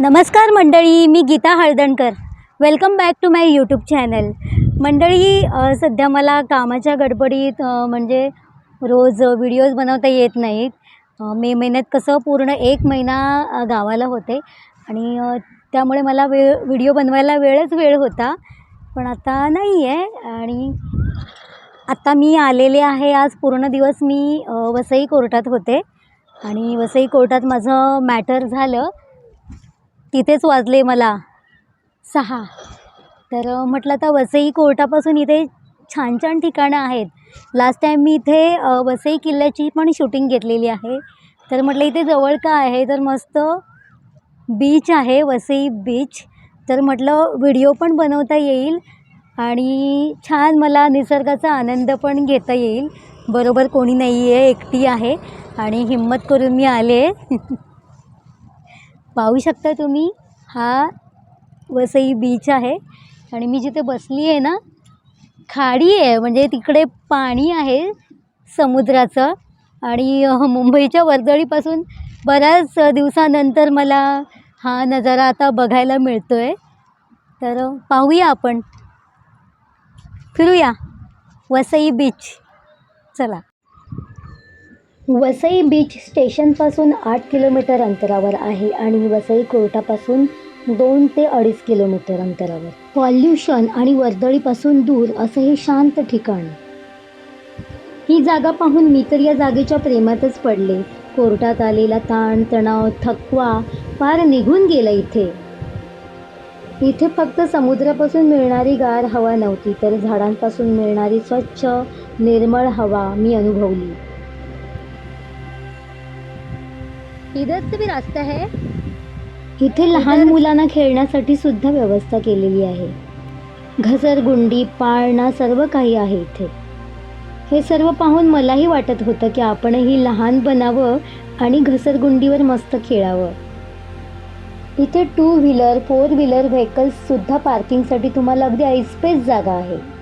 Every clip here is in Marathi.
नमस्कार मंडळी मी Geeta Haldankar. Welcome back to my YouTube channel मंडळी सध्या मला कामाच्या गडबडीत म्हणजे रोज व्हिडिओज बनवता येत नाहीत. मे महिन्यात कसं पूर्ण एक महिना गावाला होते आणि त्यामुळे मला वेळ व्हिडिओ बनवायला वेळच वेळ होता. पण आता नाही आहे आणि आत्ता मी आलेले आहे. आज पूर्ण दिवस मी वसई कोर्टात होते आणि वसई कोर्टात माझं मॅटर झालं. तिथेच वाजले मला. सहा. तर म्हटलं आता वसई कोर्टापासून इथे छान छान ठिकाणं आहेत. लास्ट टाईम मी इथे वसई किल्ल्याची पण शूटिंग घेतलेली आहे. तर म्हटलं इथे जवळ का आहे? तर मस्त बीच आहे वसई बीच तर म्हटलं व्हिडिओ पण बनवता येईल आणि छान मला निसर्गाचा आनंद पण घेता येईल. बरोबर कोणी नाही आहे एकटी आहे आणि हिंमत करून मी आले. पाहू शकता तुम्ही. हा वसई बीच आहे. आणि मी जिथे बसली आहे ना खाडी आहे. म्हणजे तिकडे पाणी आहे समुद्राचं. आणि मुंबईच्या वर्दळीपासून बऱ्याच दिवसानंतर मला हा नजारा आता बघायला मिळतो आहे तर पाहूया आपण. फिरूया. वसई बीच चला. वसई बीच स्टेशनपासून आठ किलोमीटर अंतरावर आहे आणि वसई कोर्टापासून दोन ते अडीच किलोमीटर अंतरावर. पॉल्युशन आणि वर्दळीपासून दूर असं हे शांत ठिकाण. ही जागा पाहून मी तर या जागेच्या प्रेमातच पडले. कोर्टात आलेला ताण तणाव थकवा फार निघून गेला इथे. इथे फक्त समुद्रापासून मिळणारी गार हवा नव्हती तर झाडांपासून मिळणारी स्वच्छ निर्मळ हवा मी अनुभवली. इधर भी रास्ता है। इथे लहान मुलांना खेळण्यासाठी सुद्धा व्यवस्था केलेली आहे. घसरगुंडी पाळणा सर्व काही आहे इथे. हे सर्व पाहून मलाही वाटत होतं की आपणही लहान बनावं आणि घसरगुंडीवर मस्त खेळावं. इथे टू व्हीलर फोर व्हीलर व्हेकल्ससुद्धा पार्किंगसाठी तुम्हाला अगदी ऐसपेस जागा आहे.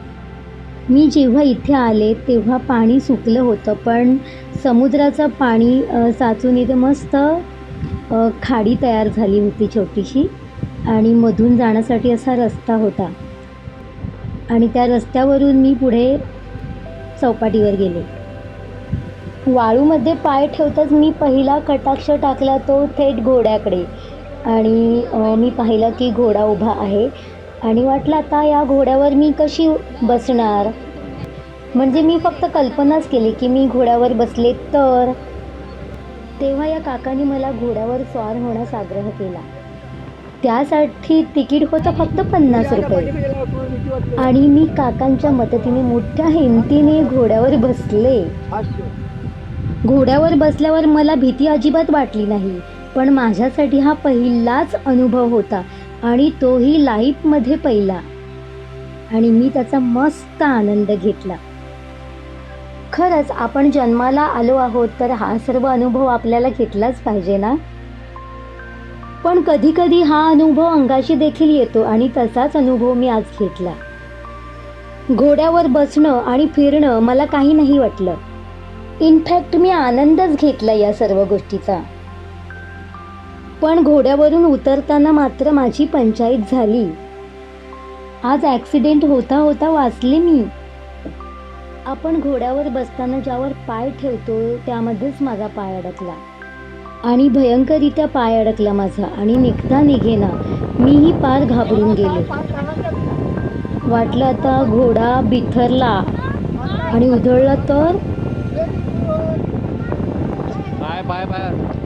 मी जेव्हा इथे आले तेव्हा पाणी सुकलं होतं पण समुद्राचं पाणी साचून इथे मस्त खाडी तयार झाली होती छोटीशी आणि मधून जाण्यासाठी असा रस्ता होता. आणि त्या रस्त्यावरून मी पुढे चौपाटीवर गेले. वाळूमध्ये पाय ठेवताच मी पहिला कटाक्ष टाकला तो थेट घोड्याकडे. आणि मी पाहिलं की घोडा उभा आहे. आणि वाटलं आता या घोड्यावर मी कशी बसणार? म्हणजे मी फक्त कल्पनाच केली की मी घोड्यावर बसले तर? तेव्हा या काकांनी मला घोड्यावर स्वार होण्यास आग्रह केला. त्यासाठी तिकीट होतं फक्त पन्नास रुपये. आणि मी काकांच्या मदतीने मोठ्या हिमतीने घोड्यावर बसले. घोड्यावर बसल्यावर मला भीती अजिबात वाटली नाही पण माझ्यासाठी हा पहिलाच अनुभव होता. आणि तोही लाईफमध्ये पहिला. आणि मी त्याचा मस्त आनंद घेतला. खरंच आपण जन्माला आलो आहोत तर हा सर्व अनुभव आपल्याला घेतलाच पाहिजे ना? पण कधी कधी हा अनुभव अंगाशी देखील येतो आणि तसाच अनुभव मी आज घेतला. घोड्यावर बसणं आणि फिरणं मला काही नाही वाटलं. इनफॅक्ट मी आनंदच घेतला या सर्व गोष्टीचा. पण घोड्यावरून उतरताना मात्र माझी पंचायत झाली. आज ॲक्सिडेंट होता होता वाचले मी. आपण घोड्यावर बसताना ज्यावर पाय ठेवतो त्यामध्येच माझा पाय अडकला. आणि भयंकरित्या पाय अडकला माझा आणि निघता निघेना मीही पार घाबरून गेले. वाटलं आता घोडा बिथरला आणि उधळला तर? Bye bye bye.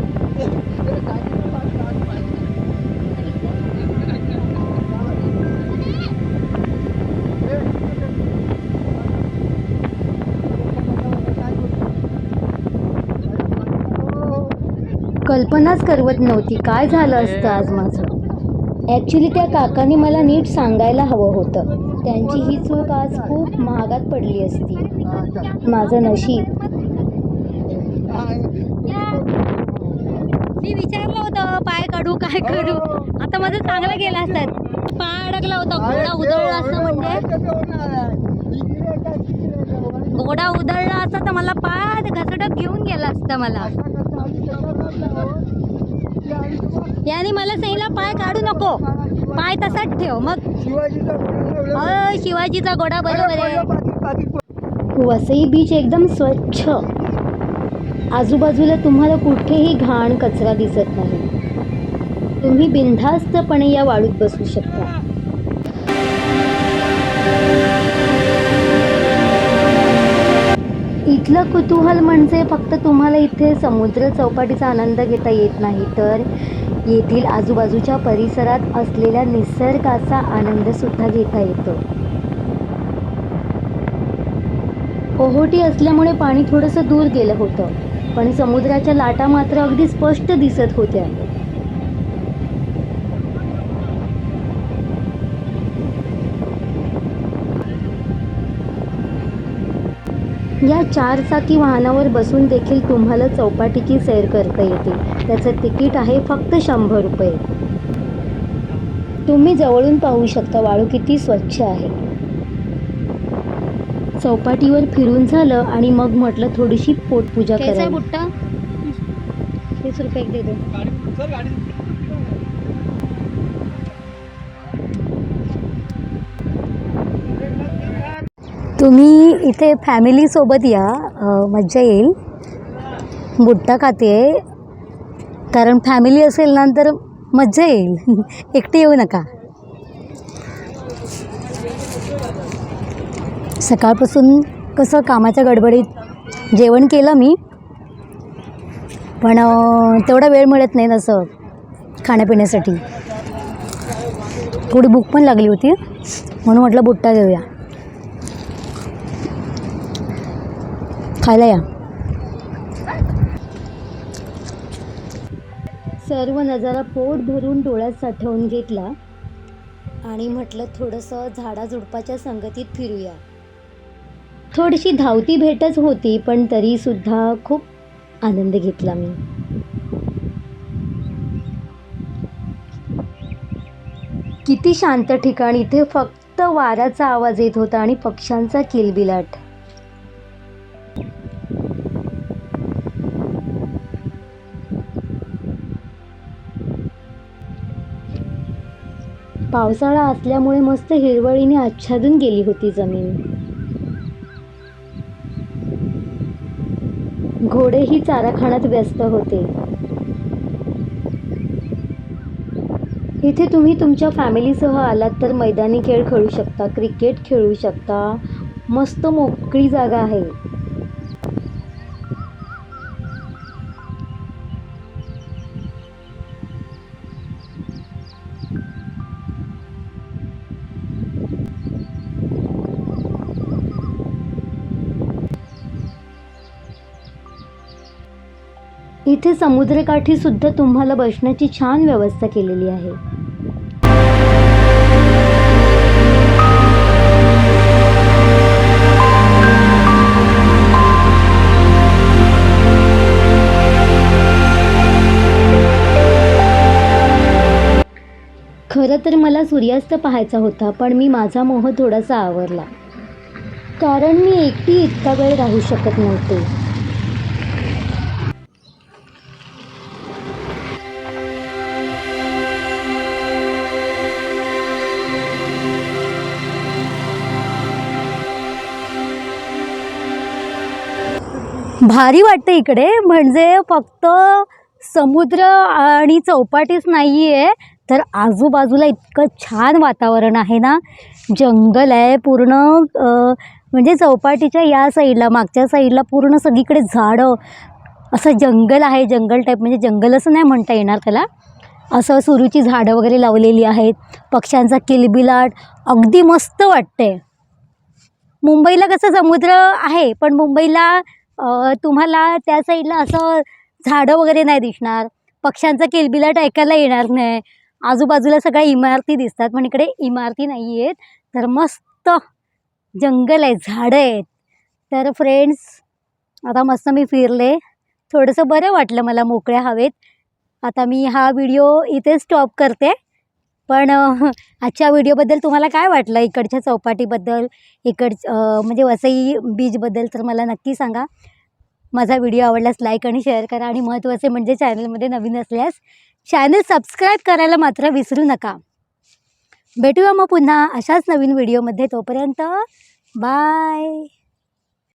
कल्पनाच करवत नव्हती. काय झालं असतं आज माझं? ॲक्च्युली त्या काकांनी मला नीट सांगायला हवं होतं. त्यांची ही चूक आज खूप महागात पडली असती. माझं नशीब मी विचारलं होतं पाय काढू काय करू? आता माझं चांगलं गेलं असतात. पाय अडकला होता घोडा उधळला असता म्हणजे. घोडा उधळला असता तर मला पाय घसडत घेऊन गेला असता मला. याने मला सांगितलं पाय काढू नको. पाय तसाच ठेव मग. शिवाजीचा घोडा अ, शिवाजीचा घोडा बरोबर आहे. वसई बीच एकदम स्वच्छ. आजूबाजूला तुम्हाला कुठेही घाण कचरा दिसत नाही. तुम्ही बिनधास्तपणे या वाळूत बसू शकता. इथलं कुतूहल म्हणजे फक्त तुम्हाला इथे समुद्र चौपाटीचा आनंद घेता येत नाही तर येथील आजूबाजूच्या परिसरात असलेल्या निसर्गाचा आनंदसुद्धा घेता येतो. ओहोटी असल्यामुळे पाणी थोडंसं दूर गेलं होतं पण समुद्राच्या लाटा मात्र अगदी स्पष्ट दिसत होत्या. या चार चाकी वाहनावर बसून देखील तुम्हाला चौपाटीची सैर करता येते. त्याचं तिकीट आहे फक्त शंभर रुपये. तुम्ही जवळून पाहू शकता वाळू किती स्वच्छ आहे. चौपाटीवर फिरून झालं आणि मग म्हटलं थोडीशी पोटपूजा कैसा करावी. भुट्टा तीस रुपये दे तुम्ही इथे फॅमिलीसोबत या. मज्जा येईल. बुट्टा खाते कारण फॅमिली असेल ना तर मज्जा येईल. एकटे येऊ नका. सकाळपासून कसं कामाच्या गडबडीत जेवण केलं मी पण तेवढा वेळ मिळत नाही तसं खाण्यापिण्यासाठी. थोडी भूक पण लागली होती म्हणून म्हटलं बुट्टा घेऊया. खायला या. सर्व नजारा पोट भरून डोळ्यात साठवून घेतला आणि म्हटलं थोडंसं झाडाझुडपाच्या संगतीत फिरूया. थोडीशी धावती भेटच होती पण तरीसुद्धा खूप आनंद घेतला मी. किती शांत ठिकाण इथे फक्त वाऱ्याचा आवाज येत होता आणि पक्ष्यांचा किलबिलाट. पावसाळा असल्यामुळे मस्त हिरवळीने आच्छादून गेली होती जमीन. घोडेही चारा खाण्यात व्यस्त होते. इथे तुम्ही तुमच्या फॅमिलीसह आलात तर मैदानी खेळ खेळू शकता क्रिकेट खेळू शकता. मस्त मोकळी जागा आहे. इथे समुद्रकाठी सुद्धा तुम्हाला बसण्याची छान व्यवस्था केलेली आहे. खरं तर मला सूर्यास्त पाहायचा होता पण मी माझा मोह थोडासा आवरला. कारण मी एकटी इतका वेळ राहू शकत नव्हते. भारी वाटतं इकडे. म्हणजे फक्त समुद्र आणि चौपाटीच नाही आहे तर आजूबाजूला इतकं छान वातावरण आहे ना. जंगल आहे पूर्ण म्हणजे चौपाटीच्या या साईडला मागच्या साईडला पूर्ण सगळीकडे झाडं असं जंगल आहे जंगल टाईप म्हणजे जंगल असं नाही म्हणता येणार त्याला. असं सुरूची झाडं वगैरे लावलेली आहेत पक्ष्यांचा किलबिलाट अगदी मस्त वाटते मुंबईला कसं समुद्र आहे पण मुंबईला तुम्हाला त्या साईडला असं झाडं वगैरे नाही दिसणार. पक्ष्यांचा किलबिलाट ऐकायला येणार नाही. आजूबाजूला सगळ्या इमारती दिसतात पण इकडे इमारती नाही आहेत तर मस्त जंगल आहे झाडं आहेत. तर फ्रेंड्स आता मस्त मी फिरले. थोडंसं बरं वाटलं मला मोकळ्या हवेत. आता मी हा व्हिडिओ इथे स्टॉप करते. पण आजच्या व्हिडिओबद्दल तुम्हाला काय वाटलं? इकडच्या चौपाटीबद्दल इकड म्हणजे वसई बीचबद्दल तर मला नक्की सांगा. माझा व्हिडिओ आवडल्यास लाईक आणि शेअर करा आणि महत्त्वाचे म्हणजे चॅनलमध्ये नवीन असल्यास चॅनल सबस्क्राईब करायला मात्र विसरू नका. भेटूया मग पुन्हा अशाच नवीन व्हिडिओमध्ये. तोपर्यंत बाय!